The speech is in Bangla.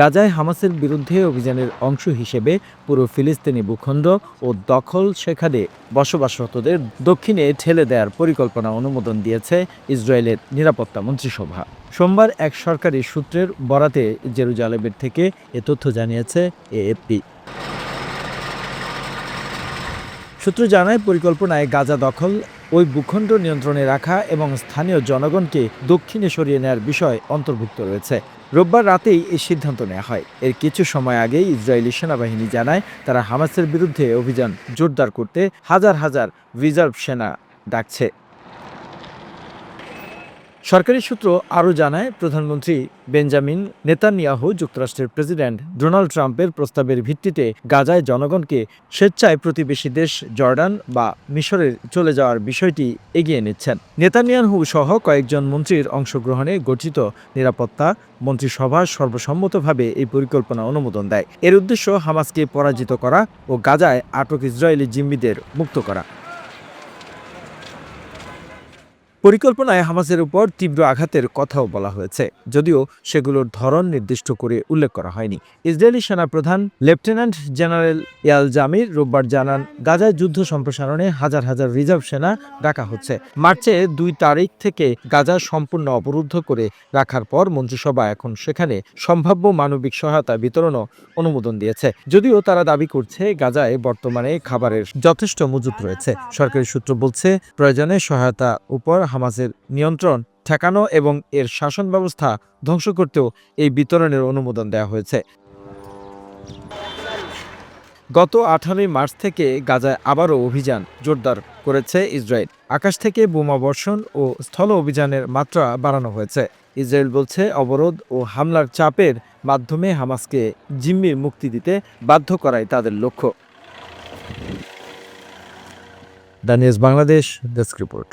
গাজায় হামাসের বিরুদ্ধে অভিযানের অংশ হিসেবে পুরো ফিলিস্তিনি ভূখণ্ড ও দখল সেখানে বসবাসরতদের দক্ষিণে ঠেলে দেওয়ার পরিকল্পনা অনুমোদন দিয়েছে ইসরায়েলের নিরাপত্তা মন্ত্রিসভা। সোমবার এক সরকারি সূত্রের বরাতে জেরুজালেমের থেকে এ তথ্য জানিয়েছে এএফপি। সূত্র জানায়, পরিকল্পনায় গাজা দখল, ওই ভূখণ্ড নিয়ন্ত্রণে রাখা এবং স্থানীয় জনগণকে দক্ষিণে সরিয়ে নেওয়ার বিষয় অন্তর্ভুক্ত রয়েছে। রোববার রাতেই এই সিদ্ধান্ত নেওয়া হয়। এর কিছু সময় আগেই ইসরায়েলি সেনাবাহিনী জানায় তারা হামাসের বিরুদ্ধে অভিযান জোরদার করতে হাজার হাজার রিজার্ভ সেনা ডাকছে। সরকারি সূত্র আরও জানায়, প্রধানমন্ত্রী বেঞ্জামিন নেতানিয়াহু যুক্তরাষ্ট্রের প্রেসিডেন্ট ডোনাল্ড ট্রাম্পের প্রস্তাবের ভিত্তিতে গাজায় জনগণকে স্বেচ্ছায় প্রতিবেশী দেশ জর্ডান বা মিশরে চলে যাওয়ার বিষয়টি এগিয়ে নিচ্ছেন। নেতানিয়াহু সহ কয়েকজন মন্ত্রীর অংশগ্রহণে গঠিত নিরাপত্তা মন্ত্রিসভা সর্বসম্মতভাবে এই পরিকল্পনা অনুমোদন দেয়। এর উদ্দেশ্য হামাসকে পরাজিত করা ও গাজায় আটক ইসরায়েলি জিম্মিদের মুক্ত করা। পরিকল্পনায় হামাসের উপর তীব্র আঘাতের কথাও বলা হয়েছে। যদিও সেগুলোর ধরন নির্দিষ্ট করে উল্লেখ করা হয়নি। ইসরায়েলি সেনাপ্রধান, লেফটেন্যান্ট জেনারেল ইয়াল জামির রোববার জানান, গাজায় যুদ্ধ সম্প্রসারণে হাজার হাজার রিজার্ভ সেনা ডাকা হচ্ছে। মার্চে দুই তারিখ থেকে গাজা সম্পূর্ণ অবরুদ্ধ করে রাখার পর মন্ত্রিসভা এখন সেখানে সম্ভাব্য মানবিক সহায়তা বিতরণও অনুমোদন দিয়েছে। যদিও তারা দাবি করছে, গাজায় বর্তমানে খাবারের যথেষ্ট মজুত রয়েছে। সরকারি সূত্র বলছে, প্রয়োজনে সহায়তা উপর হামাসের নিয়ন্ত্রণ, ঠেকানো এবং এর শাসন ব্যবস্থা ধ্বংস করতেও এই বিতরণের অনুমোদন দেওয়া হয়েছে। গত আঠারোই মার্চ থেকে গাজায় আবারও অভিযান জোরদার করেছে ইসরায়েল। আকাশ থেকে বোমা বর্ষণ ও স্থল অভিযানের মাত্রা বাড়ানো হয়েছে। ইসরায়েল বলছে, অবরোধ ও হামলার চাপের মাধ্যমে হামাসকে জিম্মির মুক্তি দিতে বাধ্য করাই তাদের লক্ষ্য। The news Bangladesh, desk report.